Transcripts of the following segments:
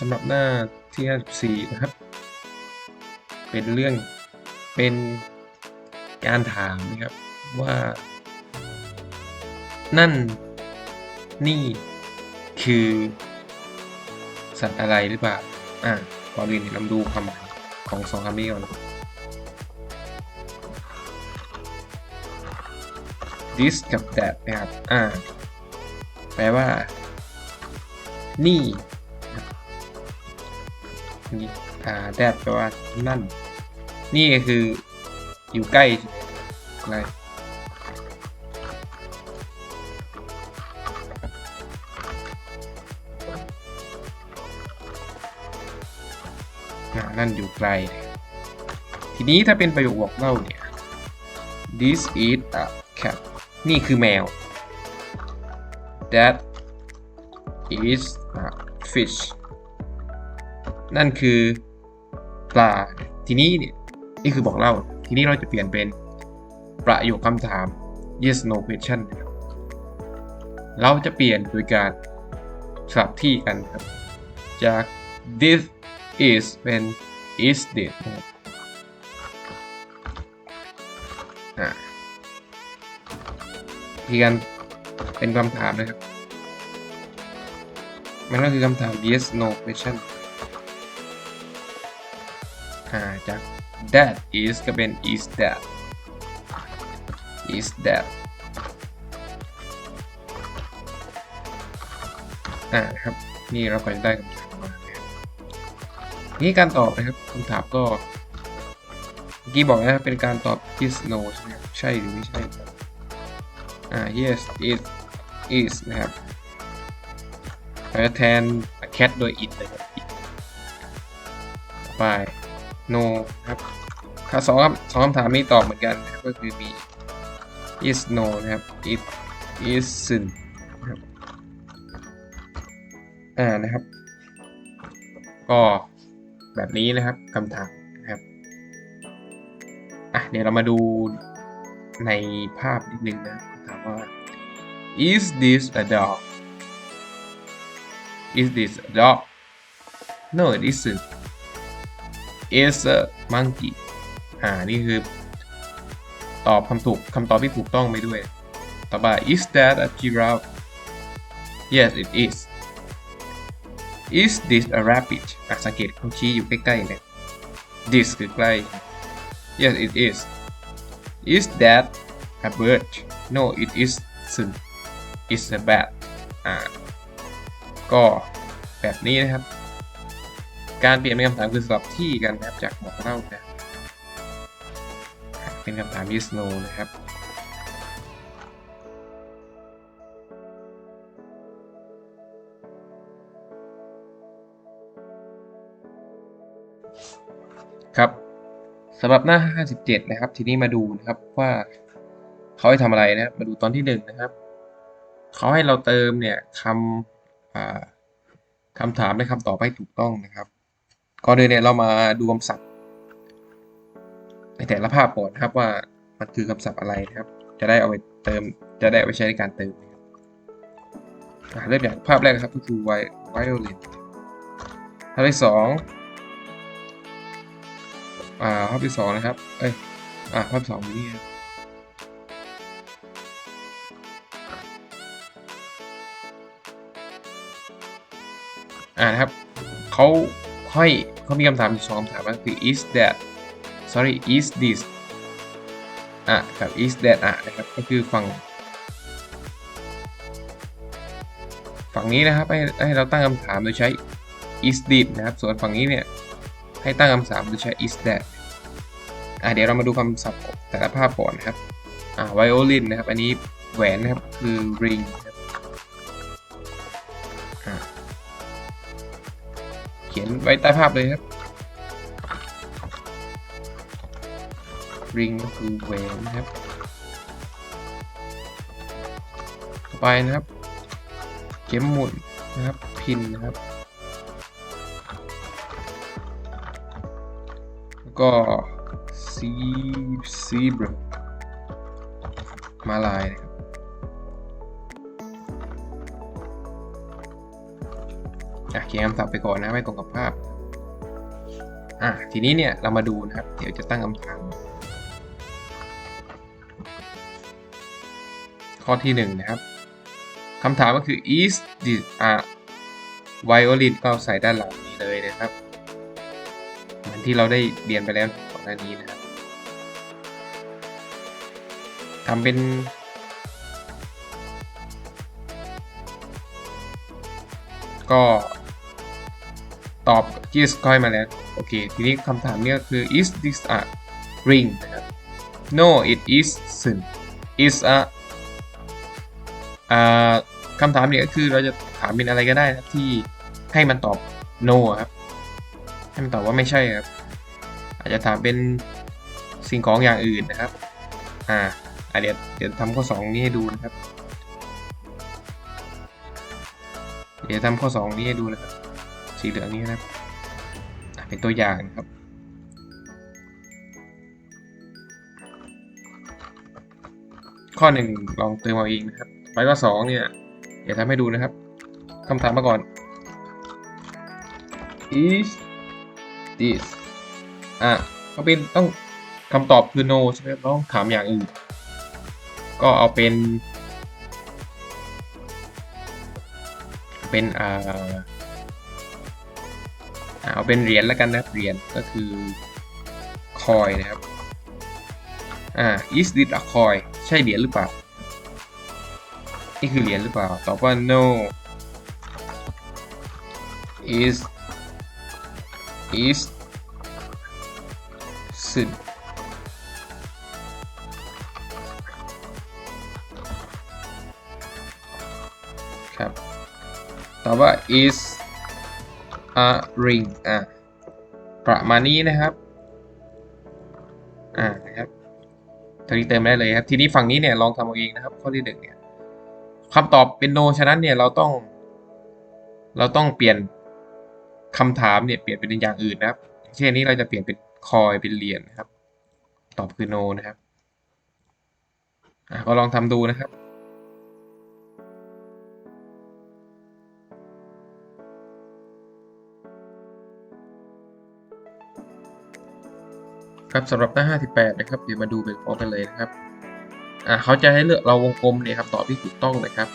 สำหรับหน้าที่ 54 นะครับ เป็นเรื่องเป็นการถามนะครับว่า นั่นนี่คือ สัตว์อะไรหรือเปล่า อ่าก่อนอื่นเราดูความหมายของสองคำนี้ก่อน this กับ that นะครับ อ่า แปลว่า นี่ อ่า that แปลว่านั่น นี่ก็คืออยู่ใกล้ใช่ไหมใกลนั่นอยู่ไกล ทีนี้ถ้าเป็นประโยคบอกเล่าเนี่ย this is a cat นี่คือแมว that is a fish นั่นคือปลาทีนี้เนี่ยนี่คือบอกเล่า ทีนี้เราจะเปลี่ยนเป็นประโยคคำถาม yes no question เราจะเปลี่ยนโดยการสลับที่กันครับ จาก this is เป็น is this นะครับที่กันเป็นคำถามนะครับ มันก็คือคำถาม yes no question อ่าจาก that is ก็เป็น is that is that อ่าครับนี่เราก็จะได้คำถามมานะครับนี่การตอบนะครับคำถามก็เมื่อกี้บอกนะครับเป็นการตอบ yes no ใช่ไหมครับใช่หรือไม่ใช่ครับอ่า yes it is นะครับเราจะแทน cat โดย it เลยครับ it ต่อไป no ครับค่าสองคำสองคำถามนี้ตอบเหมือนกันนะครับก็คือมี is no นะครับ it isn't นะครับอ่านะครับ ก็แบบนี้นะครับคำถามนะครับอะเดี๋ยวเรามาดูในภาพนิดนึงนะถามว่า is this a dog is this a dog no it isn't is a monkey อ่า นี่คือ ตอบคำถูกคำตอบที่ถูกต้องไปด้วย ต่อไป is that a giraffe yes it is is this a rabbit อะสังเกตเขาชี้อยู่ใกล้ๆเนี่ย this คือใกล้ yes it is is that a bird no it isn't it's a bat อ่า ก็แบบนี้นะครับ การเปลี่ยนเป็นคำถามคือสลับที่กันนะครับจากบอกเล่านะเป็นคำถาม yes no นะครับครับสำหรับหน้า 57 นะครับ ทีนี้มาดูนะครับว่าเขาให้ทำอะไรนะครับมาดูตอนที่หนึ่งนะครับเขาให้เราเติมเนี่ยคำคำถามและคำตอบให้ถูกต้องนะครับ ก่อนอื่นเนี่ยเรามาดูคำศัพท์ ในแต่ละภาพก่อนครับว่ามันคือคำศัพท์อะไรนะครับ จะได้เอาไปเติมจะได้เอาไปใช้ในการเติมนะครับอ่าเริ่มจากภาพแรกครับก็คือ vi- violin ภาพที่สองอ่าภาพที่สองนะครับ เอ้ยอ่าภาพสองอยู่นี่ครับอ่านะครับเขา ค่อยเขามีคำถามอยู่สองคำถามก็คือ is that sorry is this อะกับ is that อะนะครับก็คือฝั่งฝั่งนี้นะครับให้ให้เราตั้งคำถามโดยใช้ is this นะครับ ส่วนฝั่งนี้เนี่ยให้ตั้งคำถามโดยใช้ is that อะเดี๋ยวเรามาดูคำศัพท์แต่ละภาพก่อนนะครับอ่า violin นะครับ อันนี้แหวนนะครับคือ ring นะ ขียนไว้ใต้ภาพเลยครับ ring ก็คือแหวนนะครับ ต่อไปนะครับ เข็มหมุนนะครับ พินนะครับ แล้วก็ซีซีบรมาลายนะครับ อะเขียนคำศัพท์ไปก่อนนะไม่ตรงกับภาพอะทีนี้เนี่ยเรามาดูนะครับ เดี๋ยวจะตั้งคำถามข้อที่หนึ่งนะครับคำถามก็คือ is this a violin ก็ใส่ด้านหลังนี้เลยนะครับเหมือนที่เราได้เรียนไปแล้วก่อนหน้านี้นะครับทำเป็นก็ ตอบ yes ก็ให้มาแล้ว โอเค ทีนี้คำถามเนี้ก็คือ is this a ring นะครับ no it isn't is a อ่าคำถามเนี่ยก็คือเราจะถามเป็นอะไรก็ได้นะที่ให้มันตอบ no ครับ ให้มันตอบว่าไม่ใช่ครับ อาจจะถามเป็นสิ่งของอย่างอื่นนะครับ อ่าอะเดี๋ยวเดี๋ยวทำข้อสองนี้ให้ดูนะครับ เดี๋ยวทำข้อสองนี้ให้ดูนะครับ สีเหลืองนี้นะครับเป็นตัวอย่างนะครับข้อหนึ่งลองเติมเอาเองนะครับไปข้อสองเนี่ยเดี๋ยวทำให้ดูนะครับคำถามมาก่อน is this อะก็เป็นต้องคำตอบคือ no ใช่ไหมครับต้องถามอย่างอื่น ก็เอาเป็น เป็นอ่า เอาเป็นเหรียญแล้วกันนะครับเหรียญก็คือคอยนะครับอ่า is this a coin ใช่เหรียญหรือเปล่า นี่คือเหรียญหรือเปล่า ตอบว่า no is is ซึ่งครับตอบว่า is a ring อะประมาณนี้นะครับอ่านะครับทีนี้เติมได้เลยครับ ทีนี้ฝั่งนี้เนี่ยลองทำเอาเองนะครับ ข้อที่หนึ่งเนี่ยคำตอบเป็น no ฉะนั้นเนี่ยเราต้อง เราต้องเปลี่ยนคำถามเนี่ยเปลี่ยนเป็นอย่างอื่นนะครับ เช่นนี้เราจะเปลี่ยนเป็นคอยเป็นเหรียญนะครับ ตอบคือ no นะครับอะก็ลองทำดูนะครับ ครับสำหรับหน้า 58 นะครับ เดี๋ยวมาดูไปพร้อมกันเลยนะครับอ่าเขาจะให้เลือกเราวงกลมเนี่ยครับตอบที่ถูกต้องนะครับ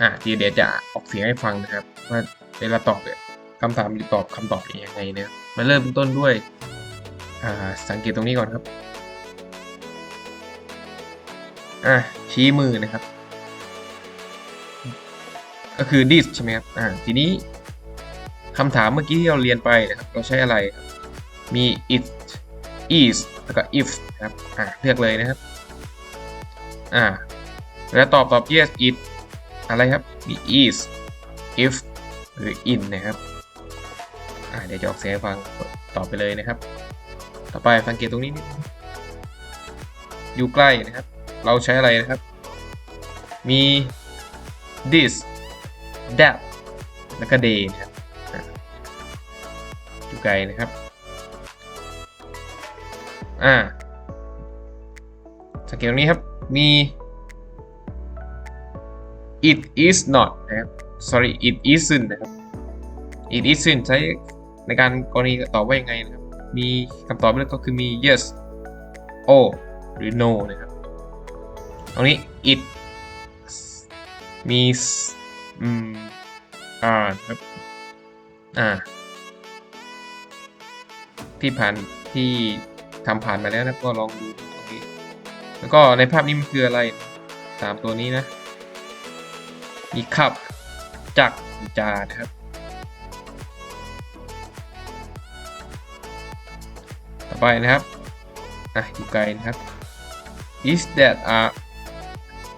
อ่าทีเดี๋ยวจะออกเสียงให้ฟังนะครับ ว่าเวลาตอบเนี่ยคำถามหรือตอบคำตอบเป็นยังไงนะครับมาเริ่มต้นด้วยอ่าสังเกตตรงนี้ก่อนครับอ่าชี้มือนะครับ ก็คือ this ใช่ไหมครับอ่าทีนี้ คำถามเมื่อกี้ที่เราเรียนไปนะครับ เราใช้อะไร มี it is แล้วก็ if นะครับ อ่าเลือกเลยนะครับ อ่า แล้วตอบตอบ yes it อะไรครับ มี is if หรือ in นะครับ อ่าเดี๋ยวจะออกเสียงให้ฟังตอบไปเลยนะครับ ต่อไปสังเกตตรงนี้นิดนึงอยู่ใกล้นะครับ เราใช้อะไรนะครับ มี this that แล้วก็ they นะครับ ไกลนะครับ อ่าสังเกตตรงนี้ครับมี it is not นะครับ sorry it isn't นะครับ it isn't ใช้ในการกรณีตอบว่ายังไงนะครับ มีคำตอบเลือกก็คือมี yes oh หรือ no นะครับ ตรงนี้ it มี อืม อ่าครับ อ่า ที่ผ่านที่ทำผ่านมาแล้วนะก็ลองดูตรงนี้ แล้วก็ในภาพนี้มันคืออะไรสามตัวนี้นะ มีคับจักรจานะครับ ต่อไปนะครับอะอยู่ไกลนะครับ is that a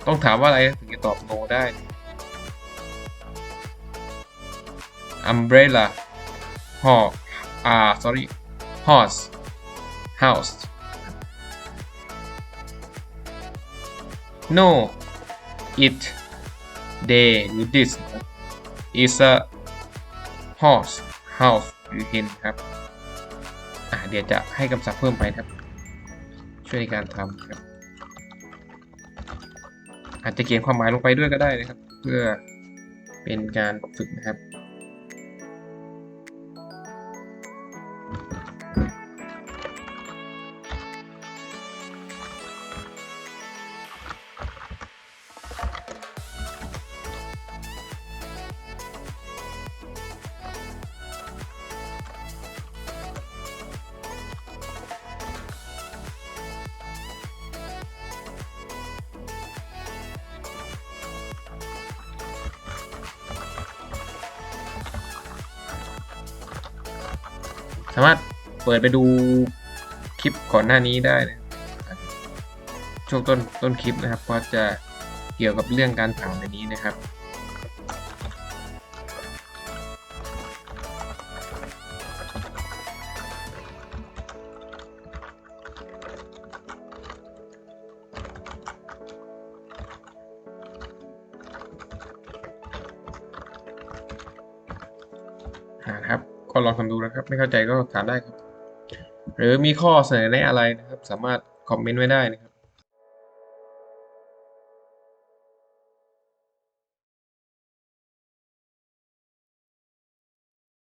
ต้องถามว่าอะไรถึงจะตอบ no ได้ umbrella hawk อ่า sorry horse house no it they หรือ this is a horse house หรือ hen ครับ อ่าเดี๋ยวจะให้คำศัพท์เพิ่มไปครับ ช่วยในการทำครับ อาจจะเขียนความหมายลงไปด้วยก็ได้นะครับ เพื่อเป็นการฝึกนะครับ สามารถเปิดไปดูคลิปก่อนหน้านี้ได้นะช่วงต้นต้นคลิปนะครับก็จะเกี่ยวกับเรื่องการถามในนี้นะครับ ลองทำดูนะครับ ไม่เข้าใจก็ถามได้ครับ หรือมีข้อเสนอแนะอะไรนะครับ สามารถคอมเมนต์ไว้ได้นะครับ